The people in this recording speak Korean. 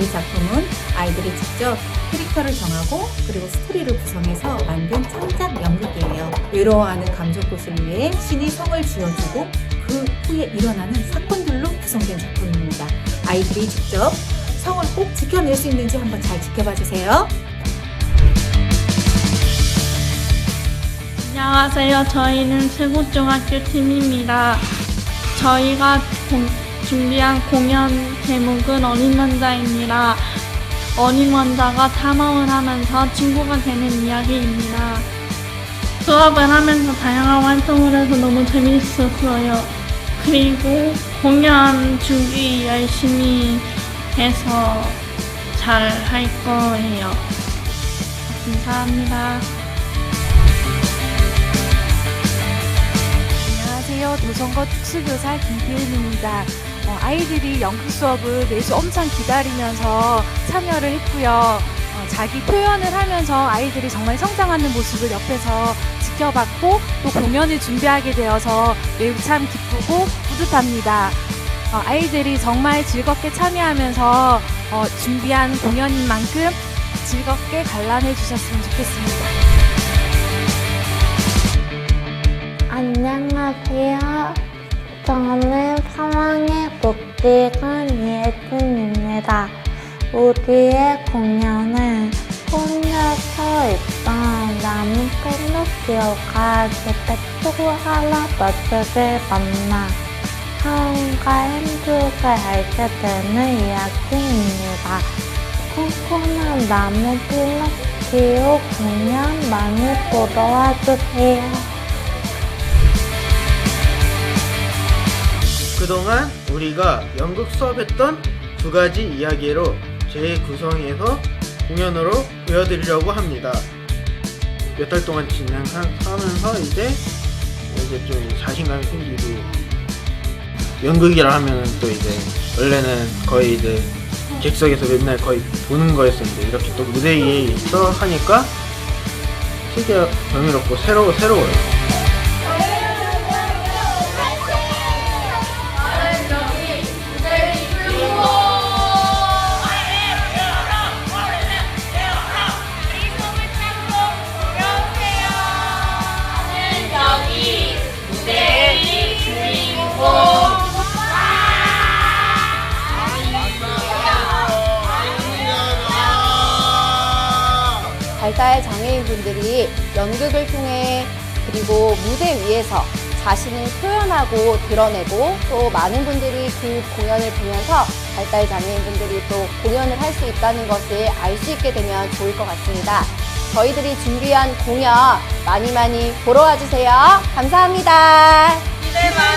이 작품은 아이들이 직접 캐릭터를 정하고 그리고 스토리를 구성해서 만든 창작 연극이에요. 외로워하는 감정꽃을 위해 신이 성을 지어주고 그 후에 일어나는 사건들로 구성된 작품입니다. 아이들이 직접 성을 꼭 지켜낼 수 있는지 한번 잘 지켜봐 주세요. 안녕하세요. 저희는 세곡중학교 팀입니다. 저희가 공- 준비한 공연 제목은 어린 왕자입니다. 어린 왕자가 탐험을 하면서 친구가 되는 이야기입니다. 수업을 하면서 다양한 활동을 해서 너무 재밌었어요. 그리고 공연 준비 열심히 해서 잘 할 거예요. 감사합니다. 안녕하세요. 도성거 특수교사 김기은입니다. 어, 아이들이 연극 수업을 매주 엄청 기다리면서 참여를 했고요. 어, 자기 표현을 하면서 아이들이 정말 성장하는 모습을 옆에서 지켜봤고 또 공연을 준비하게 되어서 매우 참 기쁘고 뿌듯합니다. 어, 아이들이 정말 즐겁게 참여하면서 어, 준비한 공연인 만큼 즐겁게 관람해 주셨으면 좋겠습니다. 안녕하세요. 저는 3학 년 국기관 이혜진입니다. 우리의 공연은 혼자 서 있던 나무 펠로티오가 제페토 할아버지를 만나 사랑과 행복을 알게 되는 이야기입니다. 코코넛 나무 필로티오 공연 많이 보러 와주세요. 그동안 우리가 연극 수업했던 두 가지 이야기로 재구성해서 공연으로 보여드리려고 합니다. 몇 달 동안 진행하면서 이제 이제 좀 자신감이 생기고 연극이라 하면은 또 이제 원래는 거의 이제 객석에서 맨날 거의 보는 거였었는데 이렇게 또 무대 위에 있어 하니까 되게 재미롭고 새로워 새로워요. 발달 장애인분들이 연극을 통해 그리고 무대 위에서 자신을 표현하고 드러내고 또 많은 분들이 그 공연을 보면서 발달 장애인분들이 또 공연을 할 수 있다는 것을 알 수 있게 되면 좋을 것 같습니다. 저희들이 준비한 공연 많이 많이 보러 와주세요. 감사합니다. 기대 많이